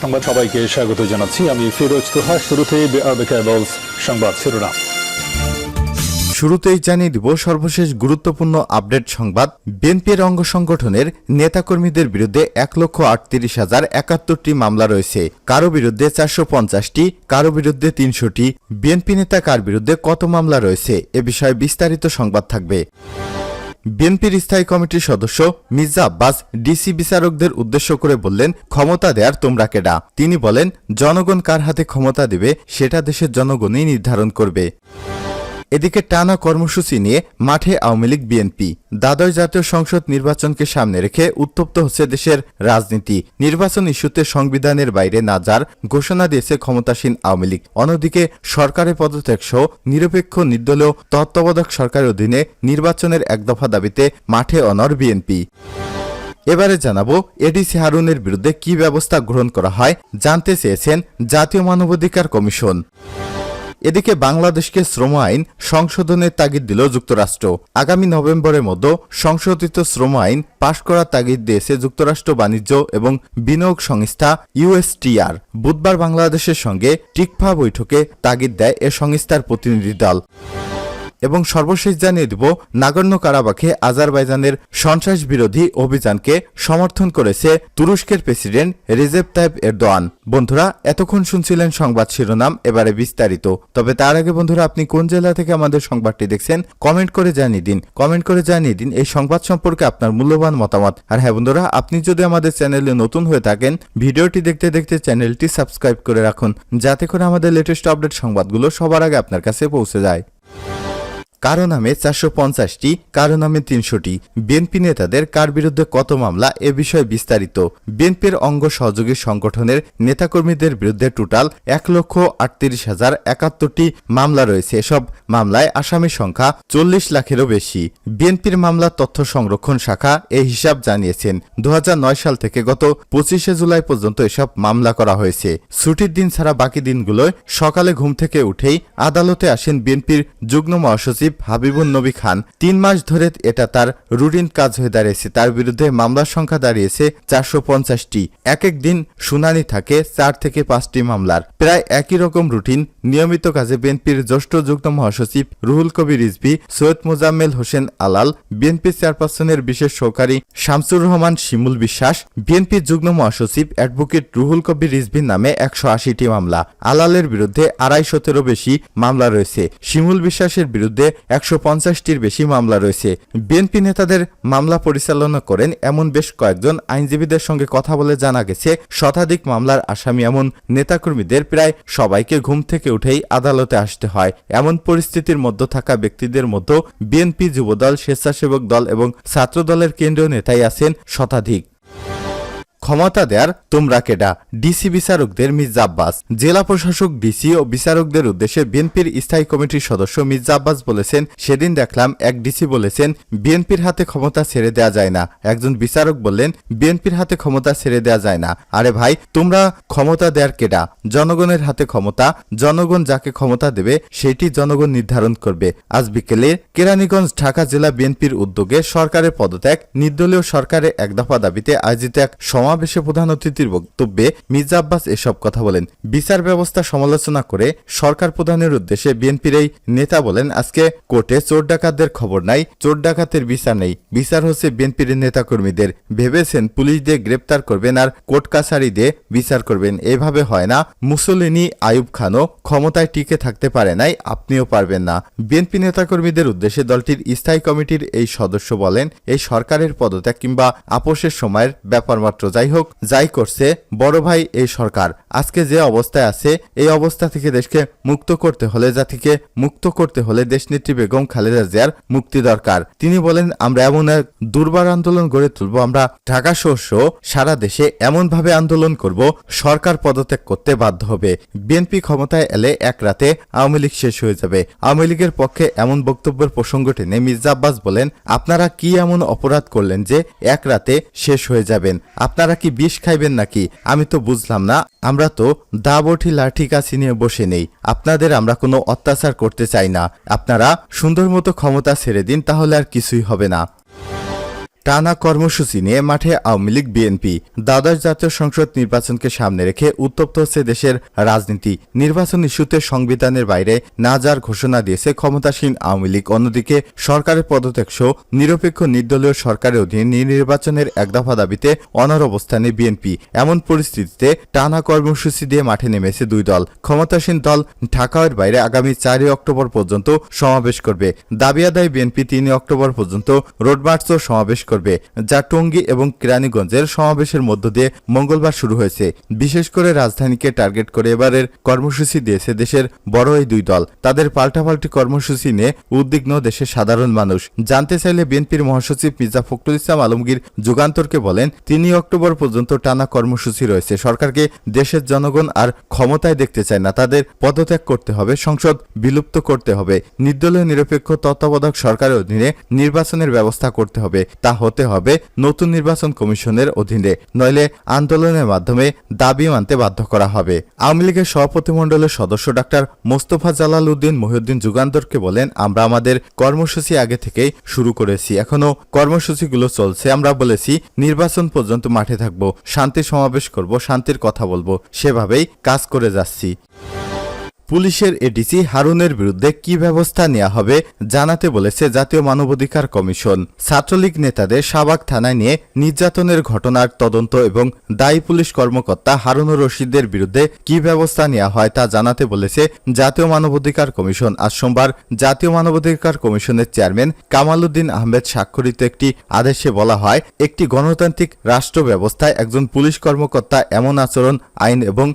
সংবাদ সবাইকে স্বাগত জানাচ্ছি। আমি ফিরোজ তোহা কেবলস সংবাদ শিরোনাম। শুরুতেই জানিয়ে দিব সর্বশেষ গুরুত্বপূর্ণ আপডেট সংবাদ। বিএনপির অঙ্গ সংগঠনের নেতাকর্মীদের বিরুদ্ধে এক লক্ষ আটত্রিশ হাজার একাত্তরটি মামলা রয়েছে। কারও বিরুদ্ধে চারশো পঞ্চাশটি, কারও বিরুদ্ধে তিনশোটি। বিএনপি নেতা কার বিরুদ্ধে কত মামলা রয়েছে? এ বিষয়ে বিস্তারিত সংবাদ থাকবে। বিএনপির স্থায়ী কমিটির সদস্য মির্জা আব্বাস ডিসি বিচারকদের উদ্দেশ্য করে বললেন, ক্ষমতা দেয়ার তোমরা কেডা? তিনি বলেন, জনগণ কার হাতে ক্ষমতা দেবে, সেটা দেশের জনগণই নির্ধারণ করবে। এদিকে টানা কর্মসূচি নিয়ে মাঠে আওয়ামী লীগ, বিএনপি। দ্বাদশ জাতীয় সংসদ নির্বাচনকে সামনে রেখে উত্তপ্ত হচ্ছে দেশের রাজনীতি। নির্বাচন ইস্যুতে সংবিধানের বাইরে না যার ঘোষণা দিয়েছে ক্ষমতাসীন আওয়ামী লীগ। অন্যদিকে সরকারের পদত্যাগ সহ নিরপেক্ষ নির্দলীয় তত্ত্বাবধায়ক সরকারের অধীনে নির্বাচনের এক দফা দাবিতে মাঠে অনর বিএনপি। এবারে জানাব, এডিসি হারুনের বিরুদ্ধে কি ব্যবস্থা গ্রহণ করা হয় জানতে চেয়েছেন জাতীয় মানবাধিকার কমিশন। এদিকে বাংলাদেশকে শ্রম আইন সংশোধনের তাগিদ দিল যুক্তরাষ্ট্র। আগামী নভেম্বরের মধ্যে সংশোধিত শ্রম আইন পাশ করার তাগিদ দিয়েছে যুক্তরাষ্ট্র বাণিজ্য এবং বিনিয়োগ সংস্থা ইউএসটিআর বুধবার বাংলাদেশের সঙ্গে টিকফা বৈঠকে তাগিদ দেয় এ সংস্থার প্রতিনিধি দল। এবং সর্বশেষ জানিয়ে দেব নাগর্ণ কারাবাখে আজারবাইজানের সন্ত্রাস বিরোধী অভিযানকে সমর্থন করেছে তুরস্কের প্রেসিডেন্ট রিজেপ তাইব এরদোয়ান। বন্ধুরা, এতক্ষণ শুনছিলেন সংবাদ শিরোনাম, এবারে বিস্তারিত। তবে তার আগে বন্ধুরা, আপনি কোন জেলা থেকে আমাদের সংবাদটি দেখছেন, কমেন্ট করে জানিয়ে দিন। কমেন্ট করে জানিয়ে দিন এই সংবাদ সম্পর্কে আপনার মূল্যবান মতামত। আর হ্যাঁ বন্ধুরা, আপনি যদি আমাদের চ্যানেলে নতুন হয়ে থাকেন, ভিডিওটি দেখতে দেখতে চ্যানেলটি সাবস্ক্রাইব করে রাখুন, যাতে করে আমাদের লেটেস্ট আপডেট সংবাদগুলো সবার আগে আপনার কাছে পৌঁছে যায়। কারও নামে চারশো পঞ্চাশটি, কারও নামে তিনশোটি। বিএনপি নেতাদের কার বিরুদ্ধে কত মামলা এ বিষয়ে বিস্তারিত। বিএনপির অঙ্গ সহযোগী সংগঠনের নেতাকর্মীদের বিরুদ্ধে টোটাল এক লক্ষ আটত্রিশ হাজার একাত্তরটি মামলা রয়েছে। এসব মামলায় আসামির সংখ্যা চল্লিশ লাখেরও বেশি। বিএনপির মামলা তথ্য সংরক্ষণ শাখা এই হিসাব জানিয়েছেন দু হাজার নয় সাল থেকে গত পঁচিশে জুলাই পর্যন্ত এসব মামলা করা হয়েছে। ছুটির দিন ছাড়া বাকি দিনগুলোয় সকালে ঘুম থেকে উঠেই আদালতে আসেন বিএনপির যুগ্ম মহাসচিব হাবিবুন নবী খান। তিন মাস ধরে এটা তার রুটিন কাজ হয়ে দাঁড়িয়েছে। তার বিরুদ্ধে মামলার সংখ্যা দাঁড়িয়েছে চারশো পঞ্চাশটি। এক এক দিন শুনানি থাকে চার থেকে পাঁচটি মামলার। প্রায় একই রকম রুটিন নিয়মিত কাজে বিএনপির জ্যেষ্ঠ যুগ্ম মহাসচিব রুহুল কবির রিজভি, সৈয়দ মোজাম্মেল হোসেন আলাল, বিএনপি চেয়ারপারসনের বিশেষ সহকারী শামসুর রহমান শিমুল বিশ্বাস বিএনপির যুগ্ম মহাসচিব অ্যাডভোকেট রুহুল কবির রিজভির নামে একশো আশিটি মামলা। আলালের বিরুদ্ধে আড়াইশতেরও বেশি মামলা রয়েছে। শিমুল বিশ্বাসের বিরুদ্ধে একশো পঞ্চাশটির বেশি মামলা রয়েছে। বিএনপি নেতাদের মামলা পরিচালনা করেন এমন বেশ কয়েকজন আইনজীবীদের সঙ্গে কথা বলে জানা গেছে, শতাধিক মামলার আসামি এমন নেতাকর্মীদের প্রায় সবাইকে ঘুম থেকে উঠেই আদালতে আসতে হয়। এমন পরিস্থিতির মধ্যে থাকা ব্যক্তিদের মধ্যে বিএনপি যুবদল, স্বেচ্ছাসেবক দল এবং ছাত্র দলের কেন্দ্রীয় নেতাই আছেন শতাধিক। ক্ষমতা দেয়ার তোমরা কেডা? ডিসি বিচারকদের মির্জা আব্বাস। জেলা প্রশাসক, ডিসি ও বিচারকদের উদ্দেশ্যে বিএনপির স্থায়ী কমিটির সদস্য মির্জা আব্বাস বলেছেন, সেদিন দেখলাম এক ডিসি বলেছেন, বিএনপির হাতে ক্ষমতা ছেড়ে দেয়া যায় না। একজন বিচারক বললেন, বিএনপির হাতে ক্ষমতা ছেড়ে দেয়া যায় না। আরে ভাই, তোমরা ক্ষমতা দেয়ার কেডা? জনগণের হাতে ক্ষমতা, জনগণ যাকে ক্ষমতা দেবে, সেটি জনগণ নির্ধারণ করবে। আজ বিকেলে কেরানীগঞ্জ, ঢাকা জেলা বিএনপির উদ্যোগে সরকারের পদত্যাগ, নির্দলীয় সরকারের এক দফা দাবিতে আয়োজিত এক সমাবেশে প্রধান অতিথির বক্তব্যে মির্জা আব্বাস এসব কথা বলেন। বিচার ব্যবস্থা সমালোচনা করে সরকার প্রধানের উদ্দেশ্যে বিএনপির এই নেতা বলেন, আজকে কোর্টে চোর ডাকাতদের খবর নাই, চোর ডাকাতের বিচার নেই। বিচার হচ্ছে বিএনপির নেতাকর্মীদের। ভেবেছেন পুলিশ দিয়ে গ্রেপ্তার করবেন আর কোর্ট কাছারি দিয়ে বিচার করবেন। এভাবে হয় না। মুসলিনী আয়ুব খানও ক্ষমতায় টিকে থাকতে পারে নাই, আপনিও পারবেন না। বিএনপি নেতাকর্মীদের উদ্দেশ্যে দলটির স্থায়ী কমিটির এই সদস্য বলেন, এই সরকারের পদত্যাগ কিংবা আপোষের সময়ের ব্যাপার মাত্র যাই হোক, যাই করছে, বড় ভাই এই সরকার। আজকে যে অবস্থায় আছে, এই অবস্থা থেকে দেশকে মুক্ত করতে হলে, জাতিকে মুক্ত করতে হলে দেশনেত্রী বেগম খালেদা জিয়ার মুক্তি দরকার। তিনি বলেন, আমরা এমন এক দুর্বার আন্দোলন গড়ে তুলব, আমরা ঢাকা সহ সারা দেশে এমনভাবে আন্দোলন করব, সরকার পদত্যাগ করতে বাধ্য হবে। বিএনপি ক্ষমতায় এলে এক রাতে আওয়ামী লীগ শেষ হয়ে যাবে। আওয়ামী লীগের পক্ষে এমন বক্তব্যের প্রসঙ্গ টেনে মির্জা আব্বাস বলেন, আপনারা কি এমন অপরাধ করলেন যে এক রাতে শেষ হয়ে যাবেন? আপনারা কি বিষ খাইবেন নাকি? আমি তো বুঝলাম না। আমরা তো দা বটি লাঠি কাছি নিয়ে বসে নেই। আপনাদের আমরা কোনো অত্যাচার করতে চাই না। আপনারা সুন্দর মতো ক্ষমতা ছেড়ে দিন, তাহলে আর কিছুই হবে না। টানা কর্মসূচি নিয়ে মাঠে আওয়ামী লীগ, বিএনপি, দ্বাদশ জাতীয় সংসদ নির্বাচনকে সামনে রেখে উত্তপ্ত হচ্ছে দেশের রাজনীতি। নির্বাচন ইস্যুতে সংবিধানের বাইরে না যার ঘোষণা দিয়েছে ক্ষমতাসীন আওয়ামী লীগ। অন্যদিকে, সরকারের পদত্যাগ সহ নিরপেক্ষ নির্দলীয় সরকারের অধীনে নির্বাচনের এক দফা দাবিতে অনর অবস্থানে বিএনপি। এমন পরিস্থিতিতে টানা কর্মসূচি দিয়ে মাঠে নেমেছে দুই দল। ক্ষমতাসীন দল ঢাকার বাইরে আগামী চারই অক্টোবর পর্যন্ত সমাবেশ করবে। দাবি আদায় বিএনপি তিনই অক্টোবর পর্যন্ত রোডমার্চ সমাবেশ করবে। যা টঙ্গী এবং কেরানীগঞ্জের সমাবেশের মধ্য দিয়ে মঙ্গলবার শুরু হয়েছে। বিশেষ করে রাজধানীকে টার্গেট করে এবারের কর্মসূচি দিয়েছে দেশের বড় এই দুই দল। তাদের পাল্টাপাল্টি কর্মসূচি নিয়ে উদ্বিগ্ন দেশের সাধারণ মানুষ। জানতে চাইলে বিএনপির মহাসচিব মির্জা ফখরুল ইসলাম আলমগীর যুগান্তরকে বলেন, তিনই অক্টোবর পর্যন্ত টানা কর্মসূচি রয়েছে। সরকারকে দেশের জনগণ আর ক্ষমতায় দেখতে চায় না। তাদের পদত্যাগ করতে হবে, সংসদ বিলুপ্ত করতে হবে। নির্দলীয় নিরপেক্ষ তত্ত্বাবধায়ক সরকারের অধীনে নির্বাচনের ব্যবস্থা করতে হবে। তা হতে হবে নতুন নির্বাচন কমিশনের অধীনে। নইলে আন্দোলনের মাধ্যমে দাবি মানতে বাধ্য করা হবে। আওয়ামী লীগের সভাপতিমণ্ডলের সদস্য ডাক্তার মোস্তফা জালাল উদ্দিন মহিউদ্দিন যুগান্তরকে বলেন, আমরা আমাদের কর্মসূচি আগে থেকেই শুরু করেছি। এখনও কর্মসূচিগুলো চলছে। আমরা বলেছি, নির্বাচন পর্যন্ত মাঠে থাকব, শান্তি সমাবেশ করব, শান্তির কথা বলব। সেভাবেই কাজ করে যাচ্ছি। পুলিশের এডিসি হারুনের বিরুদ্ধে কি ব্যবস্থা নেওয়া হবে জানাতে বলেছে জাতীয় মানবাধিকার কমিশন। ছাত্রলীগ নেতাদের শাবাক থানায় নিয়ে নির্যাতনের ঘটনার তদন্ত এবং দায়ী পুলিশ কর্মকর্তা হারুনুর রশিদের বিরুদ্ধে কি ব্যবস্থা নেওয়া হয় তা জানাতে বলেছে জাতীয় মানবাধিকার কমিশন। আজ সোমবার জাতীয় মানবাধিকার কমিশনের চেয়ারম্যান কামাল উদ্দিন আহমেদ স্বাক্ষরিত একটি আদেশে বলা হয়, একটি গণতান্ত্রিক রাষ্ট্র ব্যবস্থায় একজন পুলিশ কর্মকর্তা এমন আচরণ, আইন এবং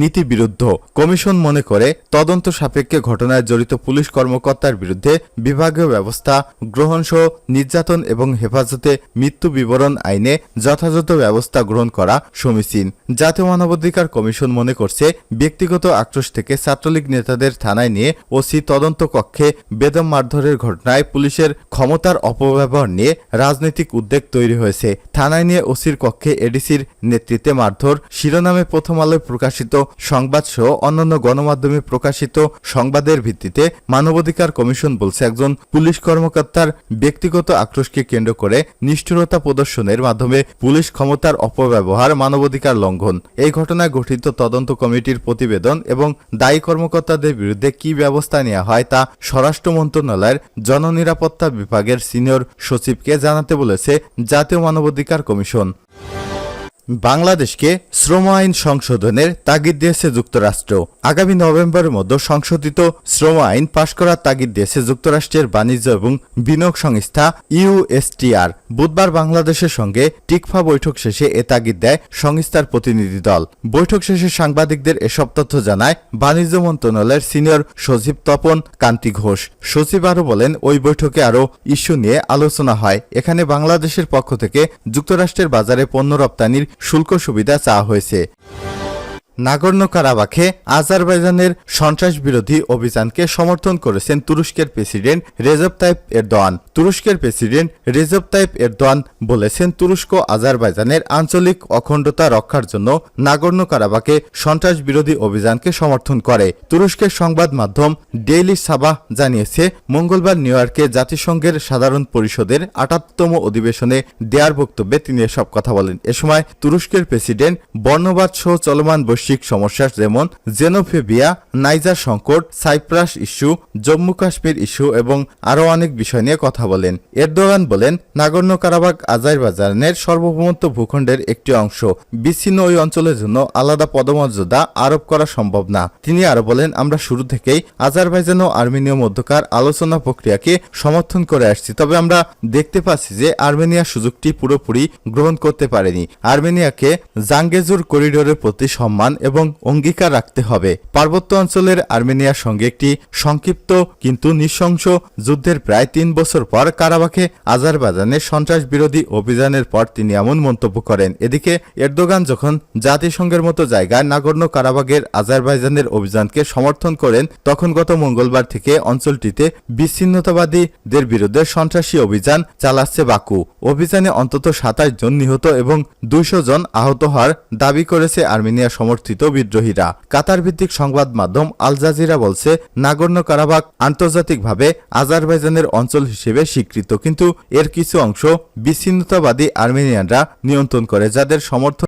নীতি বিরুদ্ধ। কমিশন মনে করে তদন্ত সাপেক্ষে ঘটনায় জড়িত পুলিশ কর্মকর্তার বিরুদ্ধে বিভাগীয় ব্যবস্থা গ্রহণ সহ নির্যাতন এবং হেফাজতে মৃত্যু বিবরণ আইনে যথাযথ ব্যবস্থা গ্রহণ করা সমীচীন। জাতীয় মানবাধিকার কমিশন মনে করছে, ব্যক্তিগত আক্রোশ থেকে ছাত্রলীগ নেতাদের থানায় নিয়ে ওসি তদন্ত কক্ষে বেদম মারধরের ঘটনায় পুলিশের ক্ষমতার অপব্যবহার নিয়ে রাজনৈতিক উদ্বেগ তৈরি হয়েছে। থানায় নিয়ে ওসির কক্ষে এডিসির নেতৃত্বে মারধর, শিরোনামে প্রথম আলোয় প্রকাশিত সংবাদ সহ অন্যান্য গণমাধ্যমে প্রকাশিত সংবাদের ভিত্তিতে মানবাধিকার কমিশন বলছে, একজন পুলিশ কর্মকর্তার ব্যক্তিগত আক্রোশকে কেন্দ্র করে নিষ্ঠুরতা প্রদর্শনের মাধ্যমে পুলিশ ক্ষমতার অপব্যবহার, মানবাধিকার লঙ্ঘন। এই ঘটনায় গঠিত তদন্ত কমিটির প্রতিবেদন এবং দায়ী কর্মকর্তাদের বিরুদ্ধে কি ব্যবস্থা নেওয়া হয় তা স্বরাষ্ট্র মন্ত্রণালয়ের জননিরাপত্তা বিভাগের সিনিয়র সচিবকে জানাতে বলেছে জাতীয় মানবাধিকার কমিশন। বাংলাদেশকে শ্রম আইন সংশোধনের তাগিদ দিয়েছে যুক্তরাষ্ট্র। আগামী নভেম্বরের মধ্যে সংশোধিত শ্রম আইন পাশ করার তাগিদ দিয়েছে যুক্তরাষ্ট্রের বাণিজ্য এবং বিনিয়োগ সংস্থা ইউএসটিআর বুধবার বাংলাদেশের সঙ্গে টিকফা বৈঠক শেষে এ তাগিদ দেয় সংস্থার প্রতিনিধি দল। বৈঠক শেষে সাংবাদিকদের এসব তথ্য জানায় বাণিজ্য মন্ত্রণালয়ের সিনিয়র সচিব তপন কান্তি ঘোষ। সচিব আরও বলেন, ওই বৈঠকে আরও ইস্যু নিয়ে আলোচনা হয়। এখানে বাংলাদেশের পক্ষ থেকে যুক্তরাষ্ট্রের বাজারে পণ্য রপ্তানির শুল্ক সুবিধা চাওয়া হয়েছে। নাগর্ণ কারাবাখে আজারবাইজানের সন্ত্রাস বিরোধী অভিযানকে সমর্থন করেছেন তুরস্কের প্রেসিডেন্ট রেজব তাইপ এরদোয়ান। তুরস্কের প্রেসিডেন্ট রেজব তাইপ এরদোয়ান বলেছেন, তুরস্ক আজারবাইজানের আঞ্চলিক অখণ্ডতা রক্ষার জন্য নাগর্ণ কারাবাখে সন্ত্রাস বিরোধী অভিযানকে সমর্থন করে। তুরস্কের সংবাদ মাধ্যম ডেইলি সাবাহ জানিয়েছে, মঙ্গলবার নিউ ইয়র্কে জাতিসংঘের সাধারণ পরিষদের আটাত্তম অধিবেশনে দেয়ার বক্তব্যে তিনি এসব কথা বলেন। এ সময় তুরস্কের প্রেসিডেন্ট বর্ণবাদ সহ চলমান সমস্যা যেমন জেনোফেবিয়া নাইজার সংকট, Cyprus issue, Jammu Kashmir issue এবং আরও অনেক বিষয় নিয়ে কথা বলেন। এরদোগান বলেন নাগর্ণ কারাবাগ আজারবাইজানের সার্বভৌমত্ব ভূখণ্ডের একটি অংশ। বিচ্ছিন্ন ওই অঞ্চলের জন্য আলাদা পদমর্যাদা আরোপ করা সম্ভব না। তিনি আরও বলেন, আমরা শুরু থেকেই আজারবাইজান ও আর্মেনীয় মধ্যকার আলোচনা প্রক্রিয়াকে সমর্থন করে আসছি, তবে আমরা দেখতে পাচ্ছি যে আর্মেনিয়া সুযোগটি পুরোপুরি গ্রহণ করতে পারেনি। আর্মেনিয়াকে জাঙ্গেজুর করিডোরের প্রতি সম্মান এবং অঙ্গীকার রাখতে হবে। পার্বত্য অঞ্চলের আর্মেনিয়ার সঙ্গে একটি সংক্ষিপ্ত কিন্তু নৃশংস যুদ্ধের প্রায় তিন বছর পর কারাবাখে আজারবাইজানের সন্ত্রাস বিরোধী অভিযানের পর তিনি এমন মন্তব্য করেন, এদিকে এরদোগান যখন জাতিসংঘের মতো জায়গায় নাগর্ণ কারাবাগের আজারবাইজানের অভিযানকে সমর্থন করেন, তখন গত মঙ্গলবার থেকে অঞ্চলটিতে বিচ্ছিন্নতাবাদীদের বিরুদ্ধে সন্ত্রাসী অভিযান চালাচ্ছে বাকু। অভিযানে অন্তত সাতাশ জন নিহত এবং দুইশো জন আহত হওয়ার দাবি করেছে আর্মেনিয়া সমর্থিত সমর্থিত বিদ্রোহীরা। কাতার ভিত্তিক সংবাদ মাধ্যম আল জাজিরা বলছে নাগর্ণ কারাবাক আন্তর্জাতিকভাবে আজারবাইজানের অঞ্চল হিসেবে স্বীকৃত, কিন্তু এর কিছু অংশ বিচ্ছিন্নতাবাদী আর্মেনিয়ানরা নিয়ন্ত্রণ করে, যাদের সমর্থন